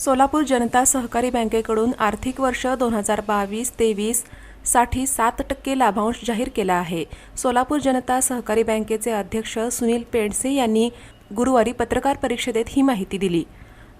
सोलापूर जनता सहकारी बँकेकडून आर्थिक वर्ष दोन हजार बावीस तेवीससाठी सात टक्के लाभांश जाहीर केला आहे. सोलापूर जनता सहकारी बँकेचे अध्यक्ष सुनील पेंडसे यांनी गुरुवारी पत्रकार परिषदेत ही माहिती दिली.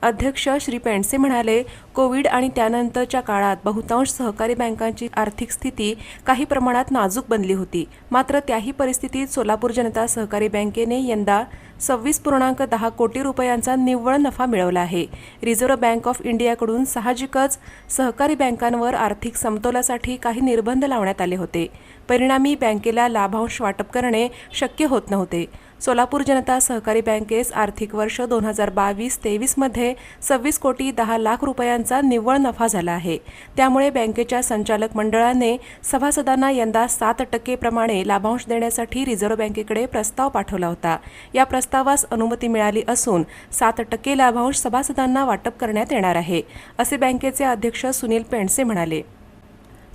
अध्यक्ष श्री पेंडसे म्हणाले कोविड आणि त्यानंतरच्या काळात बहुतांश सहकारी बँकांची आर्थिक स्थिती काही प्रमाणात नाजूक बनली होती. मात्र त्याही परिस्थितीत सोलापूर जनता सहकारी बँकेने यंदा सव्वीस पूर्णांक दहा कोटी रुपयांचा निव्वळ नफा मिळवला आहे. रिझर्व्ह बँक ऑफ इंडियाकडून साहजिकच सहकारी बँकांवर आर्थिक समतोलासाठी काही निर्बंध लावण्यात आले होते. परिणामी बँकेला लाभांश वाटप करणे शक्य होत नव्हते. सोलापूर जनता सहकारी बँकेस आर्थिक वर्ष दोन हजार बावीस तेवीसमध्ये सव्वीस कोटी दहा लाख रुपयांचा निव्वळ नफा झाला आहे. त्यामुळे बँकेच्या संचालक मंडळाने सभासदांना यंदा सात टक्के प्रमाणे लाभांश देण्यासाठी रिझर्व्ह बँकेकडे प्रस्ताव पाठवला होता. या प्रस्तावास अनुमती मिळाली असून सात टक्के लाभांश सभासदांना वाटप करण्यात येणार आहे असे बँकेचे अध्यक्ष सुनील पेंडसे म्हणाले.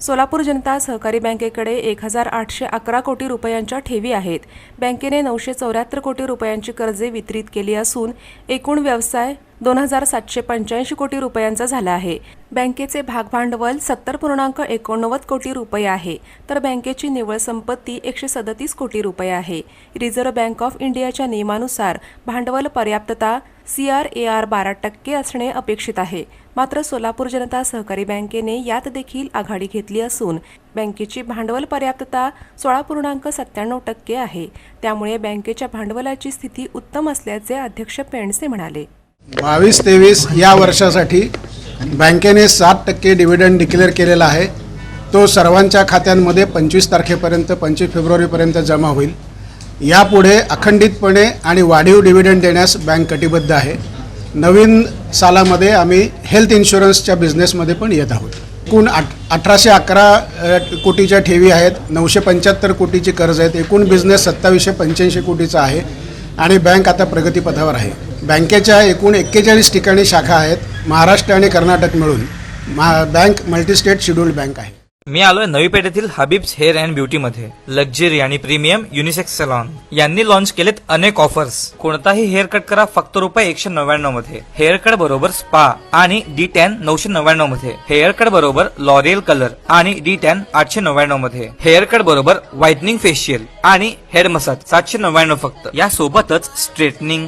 सोलापूर जनता सहकारी बँकेकडे एक हजार आठशे अकरा कोटी रुपयांच्या ठेवी आहेत. बँकेने नऊशे चौऱ्याहत्तर कोटी रुपयांची कर्जे वितरित केली असून एकूण व्यवसाय दोन हजार सातशे पंच्याऐंशी कोटी रुपयांचा झाला आहे. बँकेचे भागभांडवल सत्तर पूर्णांक एकोणनव्वद कोटी रुपये आहे. तर बँकेची निव्वळ संपत्ती एकशे सदतीस कोटी रुपये आहे. रिझर्व्ह बँक ऑफ इंडियाच्या नियमानुसार भांडवल पर्याप्तता सी आर ए आर बारा टक्के असणे अपेक्षित आहे. मात्र सोलापूर जनता सहकारी बँकेने यात देखील आघाडी घेतली असून बँकेची भांडवल पर्याप्तता सोळा पूर्णांक सत्त्याण्णव टक्के आहे. त्यामुळे बँकेच्या भांडवलाची स्थिती उत्तम असल्याचे अध्यक्ष पेंडसे म्हणाले. बावीस तेवीस या वर्षासाठी बँकेने सात टक्के डिव्हिडंड डिक्लेअर केलेला आहे. तो सर्वांच्या खात्यांमध्ये पंचवीस तारखेपर्यंत पंचवीस फेब्रुवारीपर्यंत जमा होईल. यापुढे अखंडितपणे आणि वाढीव डिव्हिडंड देण्यास बँक कटिबद्ध आहे. नवीन सालामध्ये आम्ही हेल्थ इन्शुरन्सच्या बिझनेसमध्ये पण येत आहोत. एकूण आठ अठराशे अकरा कोटीच्या ठेवी आहेत. नऊशे पंच्याहत्तर कोटीची कर्ज आहेत. एकूण बिझनेस सत्तावीसशे पंच्याऐंशी कोटीचा आहे आणि बँक आता प्रगतीपथावर आहे. बँकेच्या एकूण एक्केचाळीस ठिकाणी शाखा आहेत महाराष्ट्र आणि कर्नाटक मिळून. मा बँक मल्टीस्टेट शेड्युल्ड बँक आहे. मी आलोय नवी पेठेतील हबीब्स हेअर अँड ब्युटी मध्ये. लक्झरी आणि प्रीमियम युनिसेक्स सलॉन. यांनी लॉन्च केलेत अनेक ऑफर्स. कोणताही हेअर कट करा फक्त रुपये एकशे नव्याण्णवमध्ये. हेअर कट बरोबर स्पा आणि डी टॅन नऊशे नव्याण्णवमध्ये. हेअर कट बरोबर लॉरियल कलर आणि डी टॅन आठशे नव्याण्णवमध्ये. हेअर कट बरोबर व्हाइटनिंग फेशियल आणि हेअर मसाज सातशे नव्याण्णव फक्त. या सोबतच straightening